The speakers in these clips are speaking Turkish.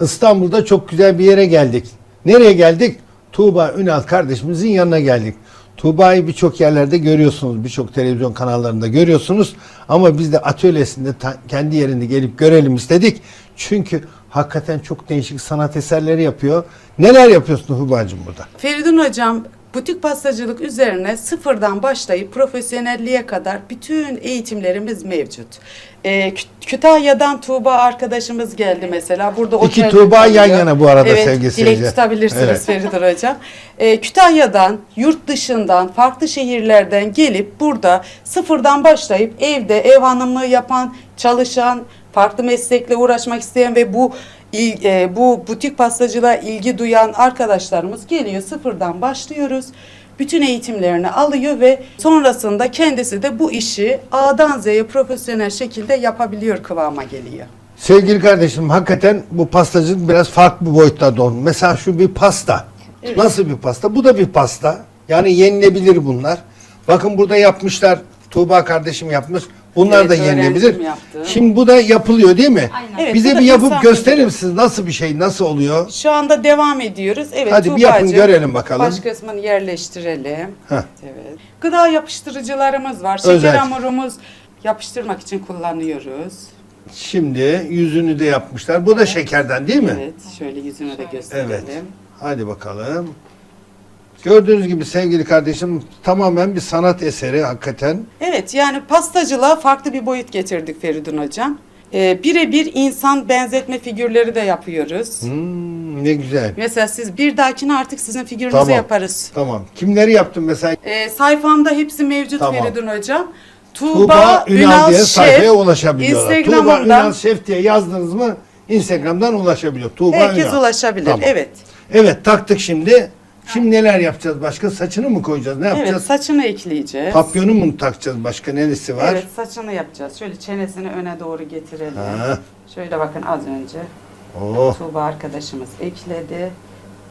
İstanbul'da çok güzel bir yere geldik. Nereye geldik? Tuğba Ünal kardeşimizin yanına geldik. Tuğba'yı birçok yerlerde görüyorsunuz, birçok televizyon kanallarında görüyorsunuz. Ama biz de atölyesinde kendi yerinde gelip görelim istedik. Çünkü hakikaten çok değişik sanat eserleri yapıyor. Neler yapıyorsun Tuğba'cığım burada? Feridun Hocam butik pastacılık üzerine sıfırdan başlayıp profesyonelliğe kadar bütün eğitimlerimiz mevcut. Ee, Kü- Kütahya'dan Tuğba arkadaşımız geldi mesela. Burada İki otelde Tuğba yan yana bu arada evet, sevgili dilek seyirciler. tutabilirsiniz Evet. Feridun Hocam. Ee, Kütahya'dan, yurt dışından, farklı şehirlerden gelip burada sıfırdan başlayıp evde ev hanımlığı yapan, çalışan, farklı meslekle uğraşmak isteyen ve bu il- e, bu butik pastacılığa ilgi duyan arkadaşlarımız geliyor. Sıfırdan başlıyoruz. Bütün eğitimlerini alıyor ve sonrasında kendisi de bu işi A'dan Z'ye profesyonel şekilde yapabiliyor kıvama geliyor. Sevgili kardeşim hakikaten bu pastacılık biraz farklı boyutta olmuş. Mesela şu bir pasta. Evet. Nasıl bir pasta? Bu da bir pasta. Yani yenilebilir bunlar. Bakın burada yapmışlar. Tuğba kardeşim yapmış. Bunlar Evet, da yenilebilir. öğrencim yaptı. Şimdi bu da yapılıyor değil mi? Aynen. Evet, Bize bu da bir yapıp gösterir misiniz? Nasıl bir şey? Nasıl oluyor? Şu anda devam ediyoruz. Evet Hadi bir yapın, Tuğbacığım, görelim bakalım. Baş kısmını yerleştirelim. Heh. Evet. Gıda yapıştırıcılarımız var. Şeker Özel. hamurumuz yapıştırmak için kullanıyoruz. Şimdi yüzünü de yapmışlar. Bu da şekerden değil mi? Evet. Şöyle yüzünü de gösterelim. Evet. Hadi bakalım. Gördüğünüz gibi sevgili kardeşim tamamen bir sanat eseri hakikaten. Evet yani pastacılığa farklı bir boyut getirdik Feridun Hocam. Ee, Birebir insan benzetme figürleri de yapıyoruz. Hmm, ne güzel. Mesela siz bir dahakine artık sizin figürünüzü Tamam. yaparız. Tamam. Kimleri yaptın mesela? Ee, sayfamda hepsi mevcut Tamam. Feridun Hocam. Tuğba, Tuğba Ünal diye Şef, sayfaya ulaşabiliyorlar. Tuğba Instagram'dan Ünal Şef diye yazdınız mı Instagram'dan ulaşabiliyor. Tuğba herkes Ünal. ulaşabilir. Tamam. Evet. Evet taktık şimdi. Şimdi neler yapacağız başka? Saçını mı koyacağız? Ne Evet yapacağız? saçını ekleyeceğiz. Papyonu mu takacağız? Başka neresi var? Evet saçını yapacağız. Şöyle çenesini öne doğru getirelim. Ha. Şöyle bakın az önce Oh. Tuğba arkadaşımız ekledi.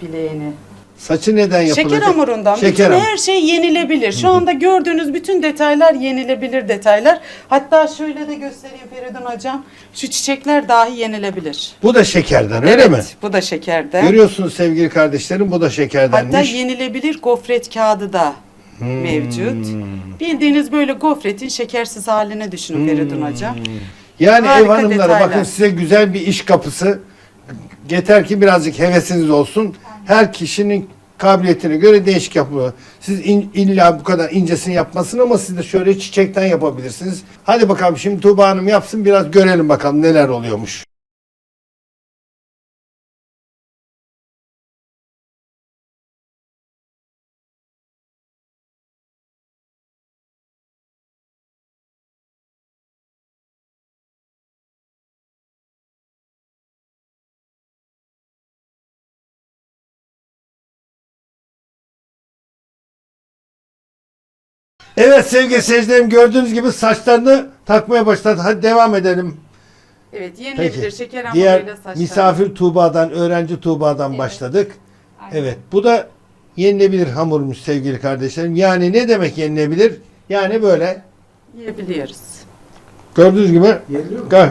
Bileğini. Saçı neden yapılacak? Şeker hamurundan Şeker bütün hamuru. her şey yenilebilir. Şu anda gördüğünüz bütün detaylar yenilebilir detaylar. Hatta şöyle de göstereyim Feridun hocam. Şu çiçekler dahi yenilebilir. Bu da şekerden öyle evet, mi? bu da şekerden. Görüyorsunuz sevgili kardeşlerim bu da şekerdenmiş. Hatta yenilebilir gofret kağıdı da Hmm. mevcut. Bildiğiniz böyle gofretin şekersiz halini düşünün Feridun hocam. Yani ev Harika hanımları detaylar. bakın size güzel bir iş kapısı. Yeter ki birazcık hevesiniz olsun. Her kişinin kabiliyetine göre değişik yapılıyor. Siz in- illa bu kadar incesini yapmasın ama siz de şöyle çiçekten yapabilirsiniz. Hadi bakalım şimdi Tuğba Hanım yapsın biraz görelim bakalım neler oluyormuş. Evet sevgili seyircilerim gördüğünüz gibi saçlarını takmaya başladı. Hadi devam edelim. Evet yenilebilir Peki. şeker Diğer hamuruyla saçlar. misafir Tuğba'dan, öğrenci Tuğba'dan başladık. Aynen. Evet. Bu da yenilebilir hamurmuş sevgili kardeşlerim. Yani ne demek yenilebilir? Yani böyle yiyebiliyoruz. gördüğünüz gibi Gel.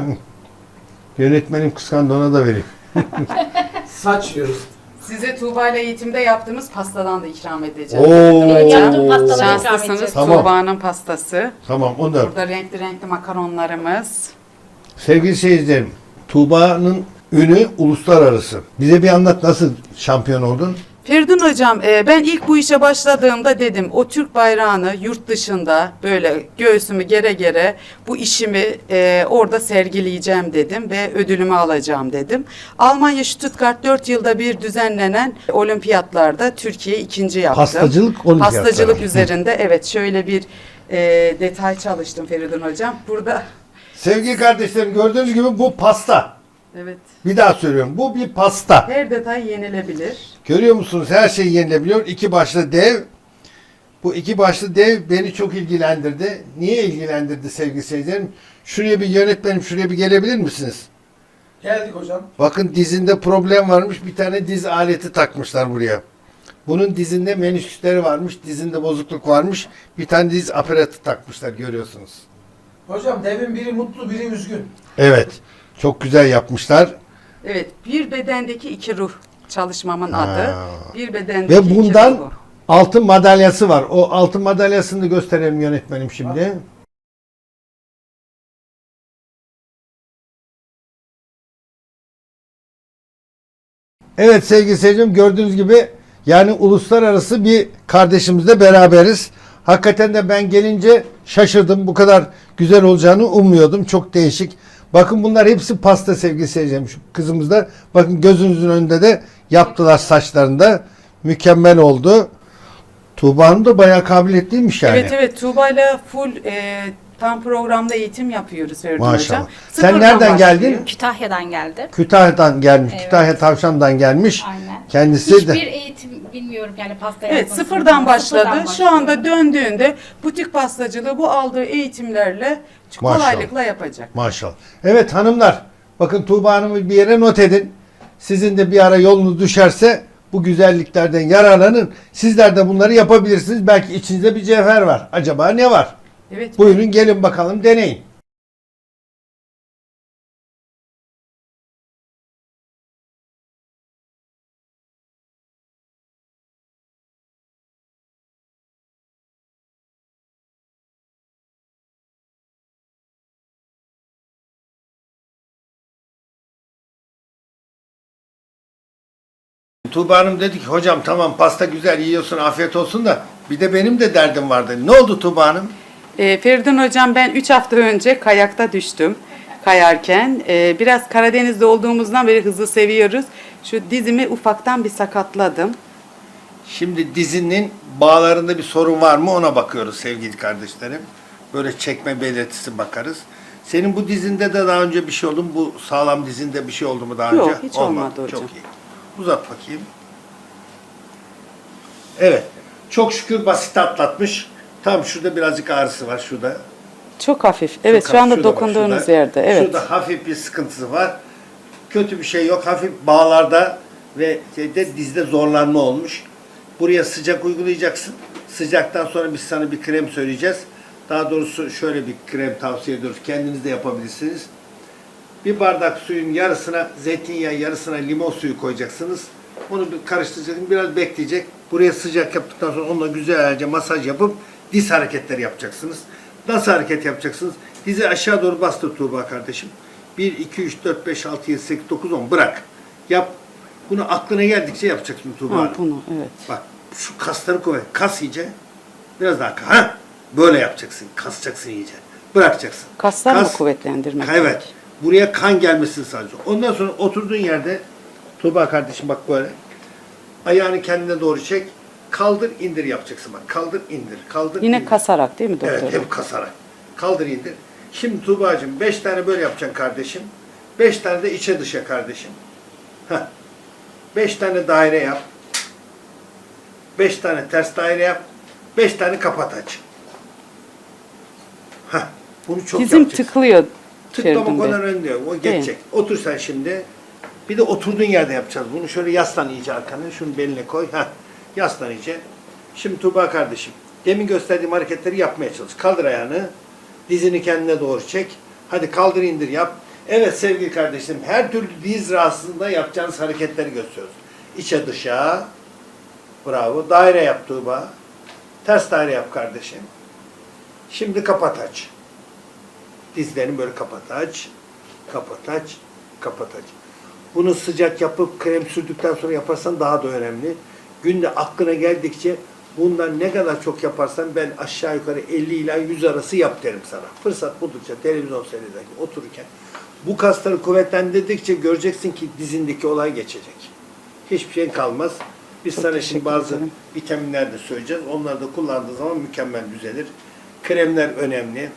Yönetmenim kıskandı ona da vereyim. Saç yiyoruz. Size Tuğba ile eğitimde yaptığımız pastadan da ikram edeceğim. Oo. Yaptığım pastaları ikram Şanslısınız edeceğiz. Tamam. Tuğba'nın pastası. Tamam da. Burada renkli renkli makaronlarımız. Sevgili seyircilerim, Tuğba'nın ünü uluslararası. Bize bir anlat nasıl şampiyon oldun? Feridun hocam e, ben ilk bu işe başladığımda dedim o Türk bayrağını yurt dışında böyle göğsümü gere gere bu işimi e, orada sergileyeceğim dedim ve ödülümü alacağım dedim. Almanya Stuttgart 4 yılda bir düzenlenen olimpiyatlarda Türkiye ikinci yaptı. Pastacılık olimpiyatları. Pastacılık üzerinde evet şöyle bir e, detay çalıştım Feridun hocam. Burada Sevgili kardeşlerim gördüğünüz gibi bu pasta. Evet Bir daha söylüyorum. Bu bir pasta. her detay yenilebilir. Görüyor musunuz? Her şey yenilebiliyor. İki başlı dev. Bu iki başlı dev beni çok ilgilendirdi. Niye ilgilendirdi sevgili seyircilerim? Şuraya bir yönetmenim, şuraya bir gelebilir misiniz? Geldik hocam. Bakın dizinde problem varmış. Bir tane diz aleti takmışlar buraya. Bunun dizinde menüsküsleri varmış. Dizinde bozukluk varmış. Bir tane diz aparatı takmışlar görüyorsunuz. Hocam devin biri mutlu biri üzgün. Evet. Çok güzel yapmışlar. Evet, bir bedendeki iki ruh çalışmamın Ha. adı. Bir bedendeki Ve iki bundan ruhu. altın madalyası var. O altın madalyasını da gösterelim yönetmenim şimdi. Evet sevgili seyircim gördüğünüz gibi yani uluslararası bir kardeşimizle beraberiz. Hakikaten de ben gelince şaşırdım. Bu kadar güzel olacağını ummuyordum. Çok değişik. Bakın bunlar hepsi pasta sevgili seyircim. Şu kızımız da bakın gözünüzün önünde de yaptılar saçlarında. Mükemmel oldu. Tuğba Hanım da bayağı kabiliyetliymiş yani. Evet evet Tuğba'yla full e, tam programda eğitim yapıyoruz Feridun Maşallah. Hocam. Sen Sıfırdan nereden başlıyor. geldin? Kütahya'dan geldi. Kütahya'dan gelmiş. Evet. Kütahya Tavşan'dan gelmiş. Aynen. Kendisi Hiçbir de eğitim bilmiyorum yani pasta Evet yapmasını. sıfırdan başladı. Sıfırdan Şu anda döndüğünde butik pastacılığı bu aldığı eğitimlerle Maşallah. kolaylıkla yapacak. Maşallah. Evet hanımlar bakın Tuğba Hanım'ı bir yere not edin. Sizin de bir ara yolunuz düşerse bu güzelliklerden yararlanın. Sizler de bunları yapabilirsiniz. Belki içinizde bir cevher var. Acaba ne var? Evet. Buyurun gelin bakalım deneyin. Tuğba Hanım dedi ki hocam tamam pasta güzel yiyorsun afiyet olsun da bir de benim de derdim vardı. Ne oldu Tuğba Hanım? E, Feridun Hocam ben 3 hafta önce kayakta düştüm. Kayarken e, biraz Karadeniz'de olduğumuzdan beri hızlı seviyoruz. Şu dizimi ufaktan bir sakatladım. Şimdi dizinin bağlarında bir sorun var mı ona bakıyoruz sevgili kardeşlerim. Böyle çekme belirtisi bakarız. Senin bu dizinde de daha önce bir şey oldu mu? Bu sağlam dizinde bir şey oldu mu daha Yok, önce? hiç olmadı hocam. Çok iyi. Uzat bakayım. Evet. Çok şükür basit atlatmış. Tam şurada birazcık ağrısı var şurada. Çok hafif. Evet Çok şu anda hafif. Şurada bak, dokunduğunuz şurada. yerde. Evet. Şurada hafif bir sıkıntısı var. Kötü bir şey yok. Hafif bağlarda ve şeyde dizde zorlanma olmuş. Buraya sıcak uygulayacaksın. Sıcaktan sonra biz sana bir krem söyleyeceğiz. Daha doğrusu şöyle bir krem tavsiye ediyoruz. Kendiniz de yapabilirsiniz. Bir bardak suyun yarısına zeytinyağı, yarısına limon suyu koyacaksınız. Onu bir karıştıracaksınız. Biraz bekleyecek. Buraya sıcak yaptıktan sonra onunla güzelce masaj yapıp diz hareketleri yapacaksınız. Nasıl hareket yapacaksınız? Dizi aşağı doğru bastır Tuğba kardeşim. 1, 2, 3, 4, 5, 6, 7, 8, 9, 10 bırak. Yap. Bunu aklına geldikçe yapacaksın Tuğba Ha, Hanım. bunu evet. Bak şu kasları kuvvet. Kas iyice. Biraz daha. Ha? Böyle yapacaksın. Kasacaksın iyice. Bırakacaksın. Kaslar mı Kas- kuvvetlendirmek? Evet. gerek? Buraya kan gelmesini sağlayacak. Ondan sonra oturduğun yerde Tuğba kardeşim bak böyle. Ayağını kendine doğru çek. Kaldır indir yapacaksın bak. Kaldır indir. Kaldır Yine indir. kasarak değil mi doktor? Evet hep kasarak. Kaldır indir. Şimdi Tuğba'cığım beş tane böyle yapacaksın kardeşim. Beş tane de içe dışa kardeşim. Heh. Beş tane daire yap. Beş tane ters daire yap. Beş tane kapat aç. Heh. Bunu çok Dizim yapacaksın. tıklıyor Tıklamak olan önlüyor. O geçecek. Otur sen şimdi. Bir de oturduğun yerde yapacağız. Bunu şöyle yaslan iyice arkana. Şunu beline koy. Heh. Yaslan iyice. Şimdi Tuğba kardeşim. Demin gösterdiğim hareketleri yapmaya çalış. Kaldır ayağını. Dizini kendine doğru çek. Hadi kaldır indir yap. Evet sevgili kardeşim. Her türlü diz rahatsızlığında yapacağınız hareketleri gösteriyoruz. İçe dışa. Bravo. Daire yap Tuğba. Ters daire yap kardeşim. Şimdi kapat aç. Dizlerini böyle kapat aç, kapat aç, kapat aç. Bunu sıcak yapıp krem sürdükten sonra yaparsan daha da önemli. Günde aklına geldikçe bundan ne kadar çok yaparsan ben aşağı yukarı 50 ila 100 arası yap derim sana. Fırsat buldukça televizyon seyrederken otururken bu kasları kuvvetlendirdikçe göreceksin ki dizindeki olay geçecek. Hiçbir şey kalmaz. Biz Çok sana şimdi bazı ederim. vitaminler de söyleyeceğiz. Onları da kullandığı zaman mükemmel düzelir. Kremler önemli.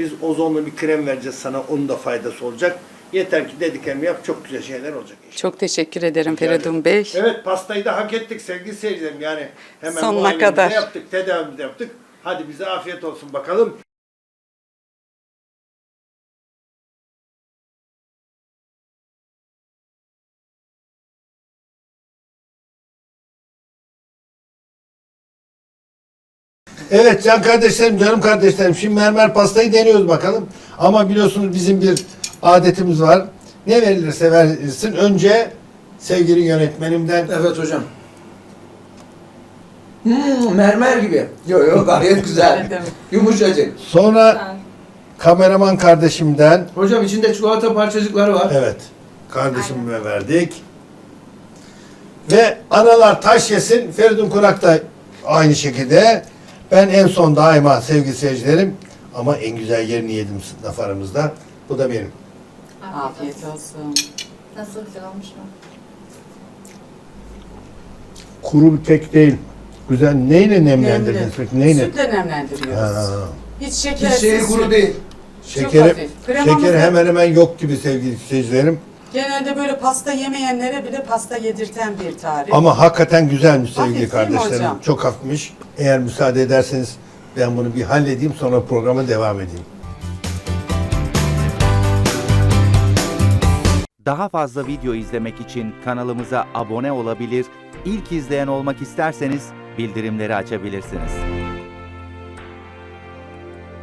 Biz ozonlu bir krem vereceğiz sana. Onun da faydası olacak. Yeter ki dediklerimi yap. Çok güzel şeyler olacak. inşallah. Çok teşekkür ederim Feridun. Bey. Evet pastayı da hak ettik sevgili seyircilerim. Yani hemen Sonuna kadar. yaptık. Tedavimizi yaptık. Hadi bize afiyet olsun bakalım. Evet can kardeşlerim, canım kardeşlerim. Şimdi mermer pastayı deniyoruz bakalım. Ama biliyorsunuz bizim bir adetimiz var. Ne verilirse verilsin. Önce sevgili yönetmenimden Evet hocam. Hmm, mermer gibi. Yok yok gayet güzel. Yumuşacık. sonra kameraman kardeşimden Hocam içinde çikolata parçacıkları var. evet kardeşime verdik. Ve analar taş yesin. Feridun Kurak da aynı şekilde. Ben en son daima sevgili seyircilerim ama en güzel yerini yedim sınıf aramızda. Bu da benim. Afiyet olsun. Nasıl güzel olmuş mu? Kuru bir kek değil. Güzel. Neyle nemlendirdiniz peki? Neyle? Sütle nemlendiriyoruz. Ha. Hiç Hiç şekersiz şeyi kuru süt. değil. Şekeri, hafif. Kremamız şekeri da- hemen hemen yok gibi sevgili seyircilerim. Genelde böyle pasta yemeyenlere bile pasta yedirten bir tarif. Ama hakikaten güzelmiş sevgili Hafif değil mi kardeşlerim. hocam? Çok hafifmiş. Eğer müsaade ederseniz ben bunu bir halledeyim sonra programa devam edeyim. Daha fazla video izlemek için kanalımıza abone olabilir, ilk izleyen olmak isterseniz bildirimleri açabilirsiniz.